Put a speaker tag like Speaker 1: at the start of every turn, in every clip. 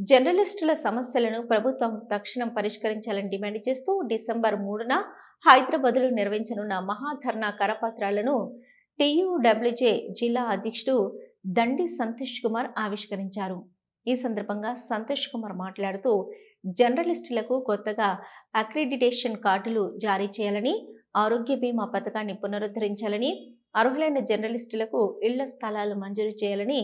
Speaker 1: జర్నలిస్టుల సమస్యలను ప్రభుత్వం తక్షణం పరిష్కరించాలని డిమాండ్ చేస్తూ డిసెంబర్ మూడున హైదరాబాద్లో నిర్వహించనున్న మహాధర్నా కరపత్రాలను టీయూడబ్ల్యూజే జిల్లా అధ్యక్షుడు దండి సంతోష్ కుమార్ ఆవిష్కరించారు. ఈ సందర్భంగా సంతోష్ కుమార్ మాట్లాడుతూ జర్నలిస్టులకు కొత్తగా అక్రిడిటేషన్ కార్డులు జారీ చేయాలని ఆరోగ్య బీమా పథకాన్ని పునరుద్ధరించాలని అర్హులైన జర్నలిస్టులకు ఇళ్ళ స్థలాలు మంజూరు చేయాలని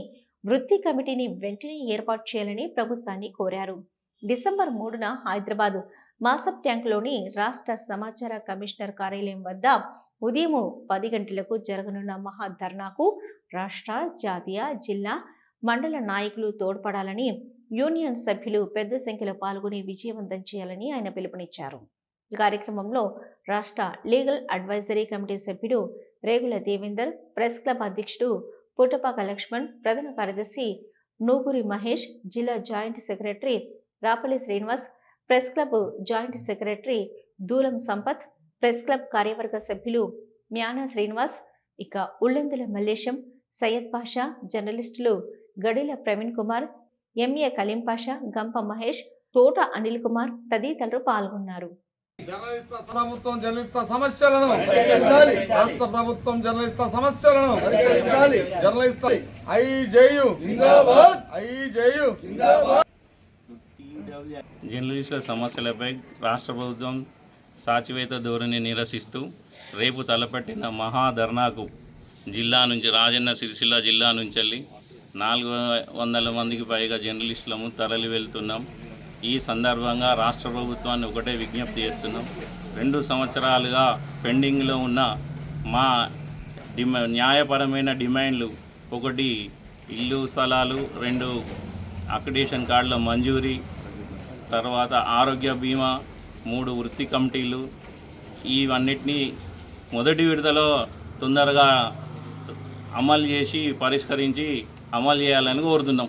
Speaker 1: వృత్తి కమిటీని వెంటనే ఏర్పాటు చేయాలని ప్రభుత్వాన్ని కోరారు. డిసెంబర్ మూడున హైదరాబాద్ మాసప్ ట్యాంక్లోని రాష్ట్ర సమాచార కమిషనర్ కార్యాలయం వద్ద ఉదయం పది గంటలకు జరగనున్న మహాధర్నాకు రాష్ట్ర జాతీయ జిల్లా మండల నాయకులు తోడ్పడాలని యూనియన్ సభ్యులు పెద్ద సంఖ్యలో పాల్గొని విజయవంతం చేయాలని ఆయన పిలుపునిచ్చారు. ఈ కార్యక్రమంలో రాష్ట్ర లీగల్ అడ్వైజరీ కమిటీ సభ్యుడు రేగుల దేవేందర్ ప్రెస్ క్లబ్ అధ్యక్షుడు పుట్టపాక లక్ష్మణ్ ప్రధాన కార్యదర్శి నూగురి మహేష్ జిల్లా joint secretary Rapalli Srinivas press club joint secretary Dulam Sampath press club కార్యవర్గ సభ్యులు మ్యానా శ్రీనివాస్ ఇక ఉల్లందుల మల్లేశం సయ్యద్ పాషా జర్నలిస్టులు గడిల ప్రవీణ్ కుమార్ ఎంఏ కలీం పాషా గంప మహేష్ తోట అనిల్ కుమార్ తదితరులు పాల్గొన్నారు.
Speaker 2: జర్నలిస్టుల ప్రభుత్వం జర్నలిస్టుల సమస్యలను రాష్ట్ర ప్రభుత్వం జర్నలిస్టుల సమస్యలను journalist I JU I JU
Speaker 3: జర్నలిస్టుల సమస్యలపై రాష్ట్ర ప్రభుత్వం సాచివేత ధోరణి నిరసిస్తూ రేపు తలపెట్టిన మహాధర్నాకు జిల్లా నుంచి రాజన్న సిరిసిల్ల జిల్లా నుంచి వెళ్ళి నాలుగు వందల మందికి పైగా జర్నలిస్టులము తరలి వెళ్తున్నాం ఈ సందర్భంగా రాష్ట్ర ప్రభుత్వాన్ని ఒకటే విజ్ఞప్తి చేస్తున్నాం. రెండు సంవత్సరాలుగా పెండింగ్లో ఉన్న మా డిమా న్యాయపరమైన డిమాండ్లు ఒకటి ఇల్లు స్థలాలు రెండు అక్రిడేషన్ కార్డుల మంజూరీ తర్వాత ఆరోగ్య బీమా మూడు వృత్తి కమిటీలు. ఇవన్నిటినీ మొదటి విడతలో తొందరగా అమలు చేసి పరిష్కరించి అమలు చేయాలని కోరుతున్నాం.